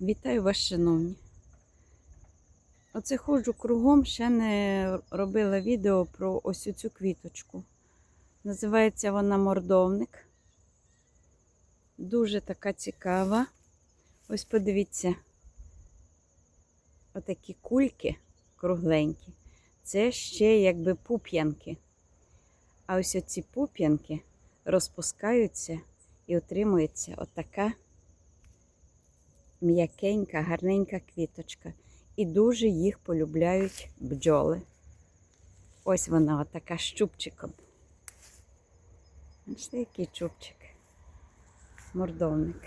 Вітаю вас, шановні. Оце ходжу кругом, ще не робила відео про ось цю квіточку. Називається вона мордовник. Дуже така цікава. Ось подивіться, отакі кульки кругленькі. Це ще якби пуп'янки. А ось оці пуп'янки розпускаються і отримується отака м'якенька, гарненька квіточка. І дуже їх полюбляють бджоли. Ось вона отака з чубчиком. Бачите, який чубчик. Мордовник.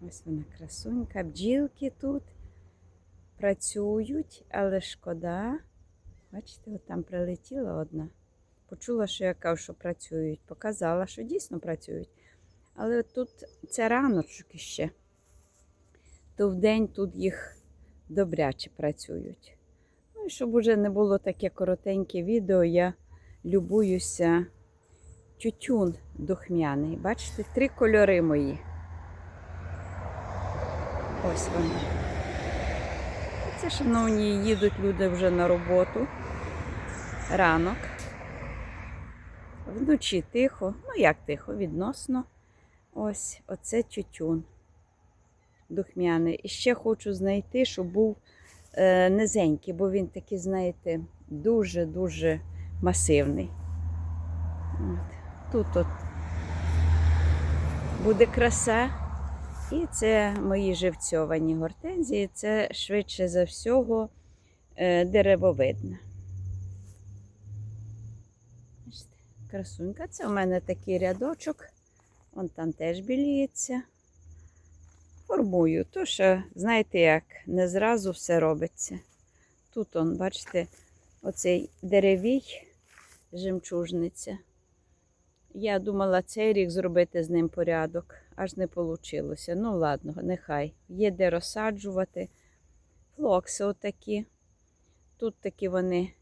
Ось вона красунька. Бджілки тут працюють, але шкода. Бачите, от там прилетіла одна. Почула, що я кажу, що працюють. Показала, що дійсно працюють. Але тут це раночок іще. То вдень тут їх добряче працюють. Ну і щоб уже не було таке коротеньке відео, я любуюся тютюн духмяний. Бачите, три кольори мої. Ось вони. Це, шановні, їдуть люди вже на роботу. Ранок. Вночі тихо, ну як тихо, відносно. Ось оце тютюн духмяний. І ще хочу знайти, щоб був е, низенький, бо він такий, знаєте, дуже-дуже масивний. От. Тут от буде краса. І це мої живцьовані гортензії. Це швидше за всього е, деревовидна. Красунька. Це у мене такий рядочок. Вон там теж біліється. Формую. То що, знаєте як, не зразу все робиться. Тут, он, бачите, оцей деревій жемчужниця. Я думала цей рік зробити з ним порядок, аж не вийшло. Ну, ладно, нехай. Є де розсаджувати. Флокси отакі. Тут такі вони,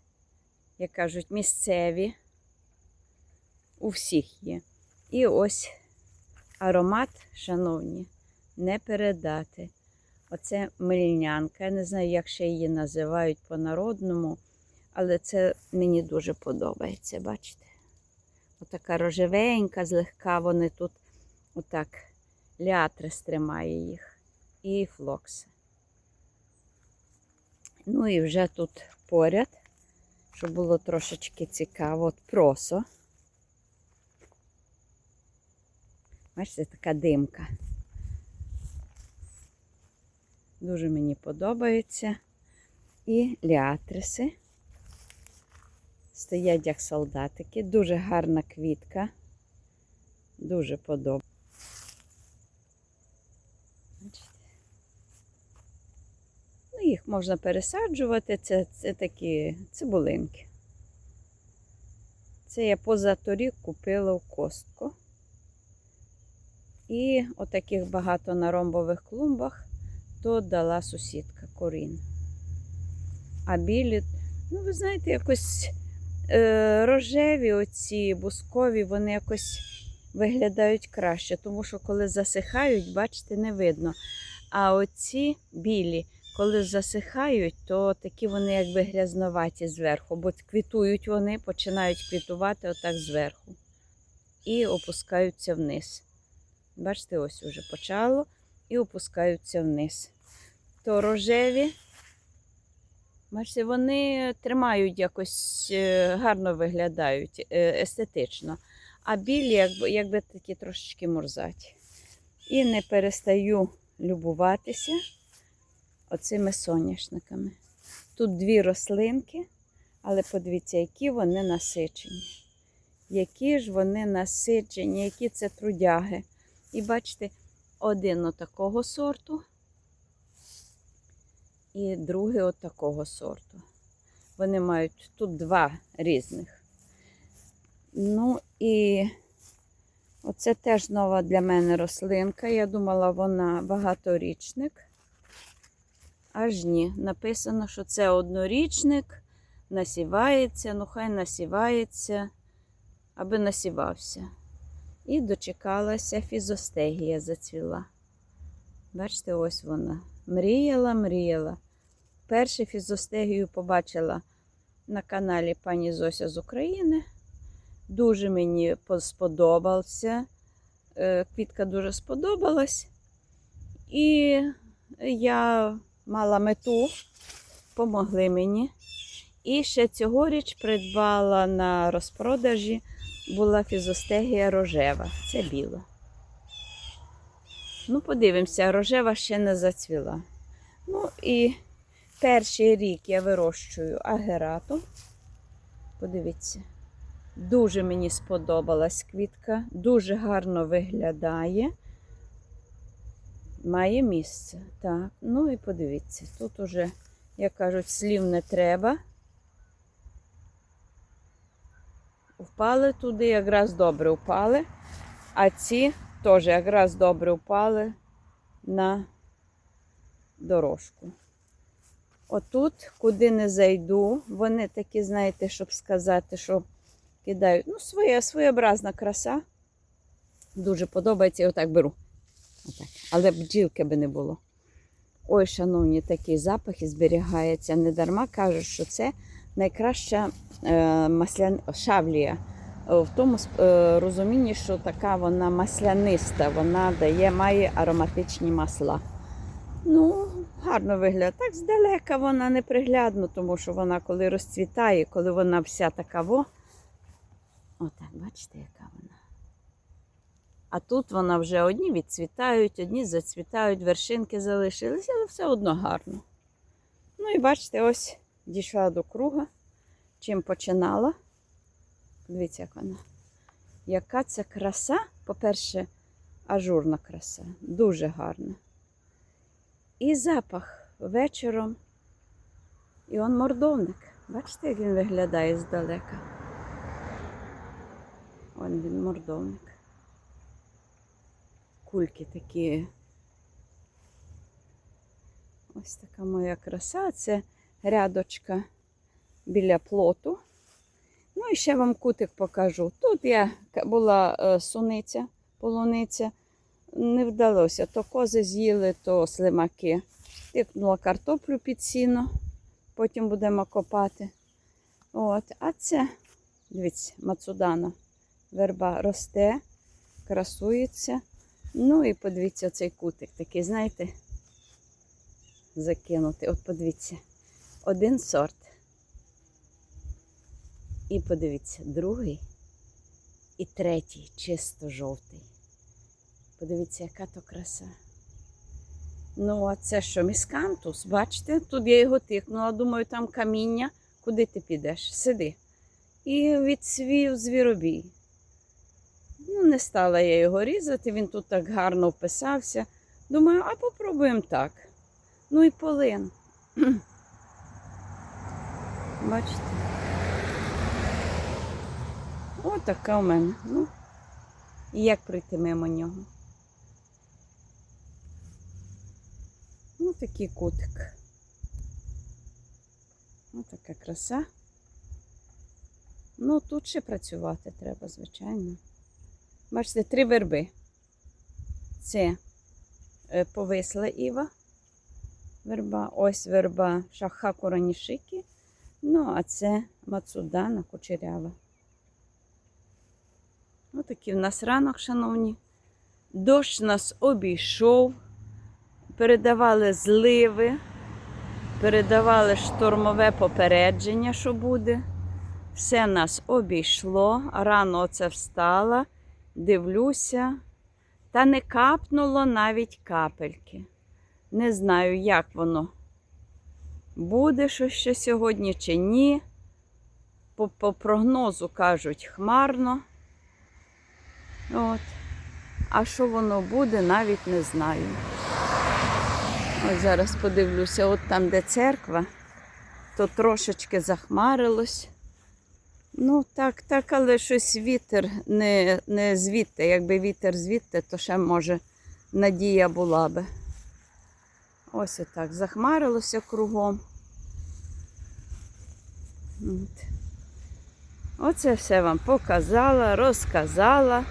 як кажуть, місцеві. У всіх є. І ось аромат, шановні, не передати. Оце мильнянка. Я не знаю, як ще її називають по-народному, але це мені дуже подобається, бачите? Отака рожевенька, злегка вони тут отак ліатрис тримає їх. І флокси. Ну і вже тут поряд, щоб було трошечки цікаво, от просо. Бачите, така димка. Дуже мені подобається. І ліатриси. Стоять як солдатики. Дуже гарна квітка. Дуже подобається. Ну, їх можна пересаджувати. Це, це такі цибулинки. Це я позаторік купила в костку. І отаких багато на ромбових клумбах то дала сусідка Корін. А білі, ну, ви знаєте, якось е, рожеві, оці бускові, вони якось виглядають краще, тому що коли засихають, бачите, не видно. А оці білі, коли засихають, то такі вони якби грязноваті зверху, бо квітують вони, починають квітувати отак зверху. І опускаються вниз. Бачите, ось уже почало і опускаються вниз. То рожеві, бачите, вони тримають якось е, гарно виглядають е, естетично. А білі, якби, якби такі трошечки мурзаті. І не перестаю любуватися оцими соняшниками. Тут дві рослинки, але подивіться, які вони насичені. Які ж вони насичені, які це трудяги. І бачите, один отакого сорту і другий отакого сорту. Вони мають тут два різних. Ну і оце теж нова для мене рослинка. Я думала, вона багаторічник. Аж ні. Написано, що це однорічник, насівається, ну хай насівається. аби насівався. І дочекалася фізостегія зацвіла. Бачите, ось вона. Мріяла, мріяла. Першу фізостегію побачила на каналі пані Зося з України. Дуже мені сподобався. Е, Квітка дуже сподобалась. І я мала мету, помогли мені. І ще цьогоріч придбала на розпродажі була фізостегія рожева. Це біла. Ну, подивимося, рожева ще не зацвіла. Ну і перший рік я вирощую агерату. Подивіться. Дуже мені сподобалась квітка, дуже гарно виглядає. Має місце. Так, ну і подивіться, тут уже, як кажуть, слів не треба. Впали туди, якраз добре впали, а ці теж якраз добре впали на дорожку. Отут, куди не зайду, вони такі, знаєте, щоб сказати, що кидають. Ну, своя, своєобразна краса. Дуже подобається, я отак беру. Отак. Але бджілки би не було. Ой, шановні, такий запах і зберігається. Не кажуть, що це найкраща е, маслян... шавлія. Е, В тому е, розумінні, що така вона масляниста, вона дає, має ароматичні масла. Ну, гарно виглядає. Так здалека вона неприглядно, тому що вона коли розцвітає, коли вона вся така во. Отак, бачите, яка вона. А тут вона вже одні відцвітають, одні зацвітають, вершинки залишилися, але все одно гарно. Ну і бачите, ось дійшла до круга. Чим починала. Дивіться, як вона. Яка це краса, по-перше, ажурна краса, дуже гарна. І запах вечором. І он мордовник. Бачите, як він виглядає здалека. Он він мордовник. Кульки такі. Ось така моя краса. Це рядочка біля плоту. Ну і ще вам кутик покажу. Тут я була е, суниця, полуниця. Не вдалося. То кози з'їли, то слимаки. Тикнула картоплю під сіно, потім будемо копати. От. А це, дивіться, мацудана. Верба росте, красується. Ну і подивіться цей кутик такий, знаєте, закинутий. От подивіться, один сорт. І подивіться, другий і третій, чисто жовтий. Подивіться, яка то краса. Ну, а це що, міскантус, бачите? Тут я його тикнула, думаю, там каміння. Куди ти підеш? Сиди. І відсвів звіробій. Ну, не стала я його різати, він тут так гарно вписався. Думаю, а попробуємо так. Ну і полин. Бачите? Отака у мене. Ну, і як прийти мимо нього? Ну, такий кутик. Ось така краса. Ну, тут ще працювати треба, звичайно. Бачите, три верби. Це е, повисла Іва. Верба, ось верба шаха коронішики. Ну, а це мацудана кучерява. Ось такий в нас ранок, шановні. Дощ нас обійшов. Передавали зливи, передавали штормове попередження, що буде. Все нас обійшло. Рано оце встала, дивлюся, та не капнуло навіть капельки. Не знаю, як воно буде що ще сьогодні чи ні. По, по прогнозу кажуть хмарно. От. А що воно буде, навіть не знаю. Ось зараз подивлюся, от там, де церква, то трошечки захмарилось. Ну, так, так, але щось вітер не, не звідти. Якби вітер звідти, то ще, може, надія була би. Ось отак. Захмарилося кругом. От. Оце все вам показала, розказала,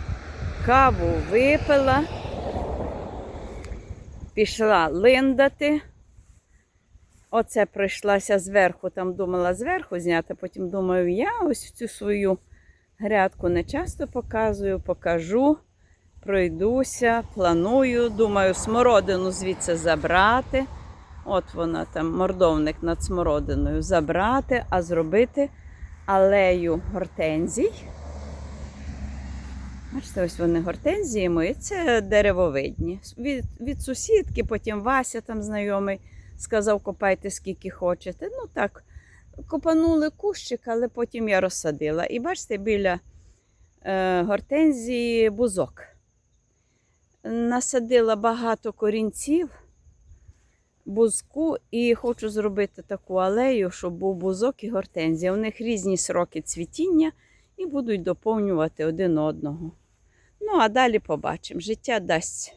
каву випила, пішла линдати. Оце пройшлася зверху, там думала зверху зняти, потім думаю, я ось цю свою грядку не часто показую, покажу, пройдуся, планую, думаю, смородину звідси забрати. От вона там, мордовник над смородиною, забрати, а зробити алею гортензій. Бачите, ось вони гортензії мої, це деревовидні. Від, від сусідки, потім Вася там знайомий сказав, копайте скільки хочете. Ну так, копанули кущик, але потім я розсадила. І бачите, біля е, гортензії бузок. Насадила багато корінців бузку і хочу зробити таку алею, щоб був бузок і гортензія. У них різні сроки цвітіння і будуть доповнювати один одного. Ну, а далі побачимо. Життя дасть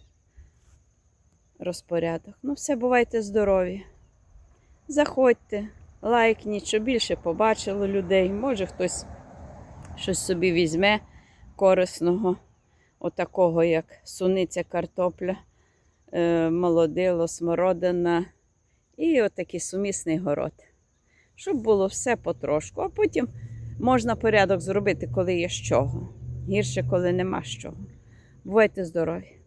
розпорядок. Ну, все, бувайте здорові. Заходьте, лайкніть, щоб більше побачило людей. Може хтось щось собі візьме корисного, отакого, як суниця картопля, е, молодило, смородина і отакий сумісний город. Щоб було все потрошку, а потім можна порядок зробити, коли є з чого. Гірше, коли нема з чого. Бувайте здорові!